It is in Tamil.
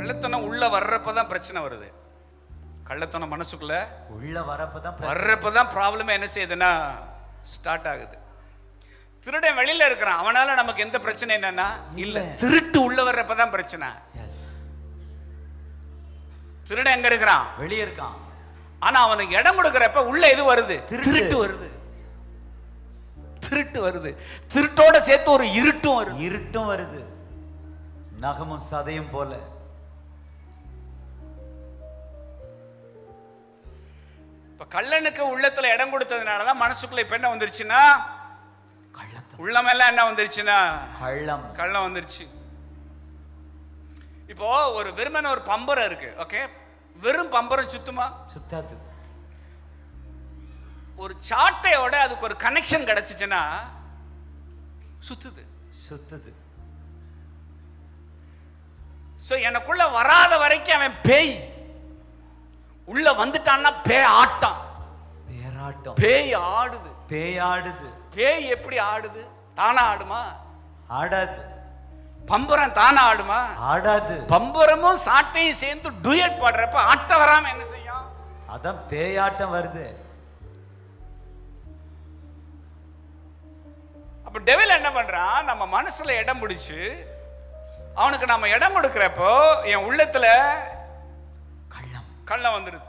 கள்ளத்தனம் உள்ள வர்றப்ப தான் பிரச்சனை வருது. கள்ளத்தனம் மனசுக்குள்ள உள்ள வரப்பதான் பிரச்சனை. வர்றப்ப தான் ப்ராப்ளமே என்ன செய்யுதுன்னா ஸ்டார்ட் ஆகுது. திருடன் வெளியில இருக்கிறான். அவனால நமக்கு எந்த பிரச்சனை என்னன்னா இல்ல. திருட்டு உள்ள வர்றப்ப தான் பிரச்சனை. திருடன் எங்க இருக்கிறான்? வெளியே இருக்கான். ஆனா அவனுக்கு இடம் கொடுக்கறப்ப உள்ள எது வருது? திருட்டு. திருட்டு வருது. திருட்டு வருது. திருட்டோட சேர்த்து ஒரு இருட்டும் வருது. இருட்டும் வருது. நகமும் சதையும் போல. இப்ப கள்ளனுக்கு உள்ளத்துல இடம் கொடுத்ததுனால தான் மனசுக்குள்ள இப்ப என்ன வந்துருச்சுன்னா உள்ளமெல்லாம் என்ன வந்துருச்சுன்னா கள்ளம். கள்ளம் வந்துருச்சு. இப்போ ஒரு வெறுமன ஒரு பம்பரம் இருக்கு ஓகே வெறும் பம்பரம் சுத்துமா? சுத்தாது. ஒரு சாட்டையோட அதுக்கு ஒரு கனெக்ஷன் கிடைச்சிச்சுன்னா சுத்துது. சுத்துது. சோ எனக்குள்ள வராத வரைக்கும் அவன் பேய். உள்ள வந்துட்டான்னா பேய் ஆட்டம். பேராட்டம். பேய் ஆடுது. பேயாடுது பேய் எப்படி ஆடுது? தானா ஆடுமா? ஆடாது. பம்பரம் தானா ஆடுமா? ஆடாது. பம்பரமும் சாட்டையும் சேர்ந்து டுயட் பாடுறப்ப ஆட்ட வராம என்ன செய்யும்? அதான் பேயாட்டம் வருது. அப்ப டெவில் என்ன பண்றான்? நம்ம மனசுல இடம் பிடிச்சு அவனுக்கு நம்ம இடம் கொடுக்கறப்போ என் உள்ளத்துல கள்ளம் வந்துடுது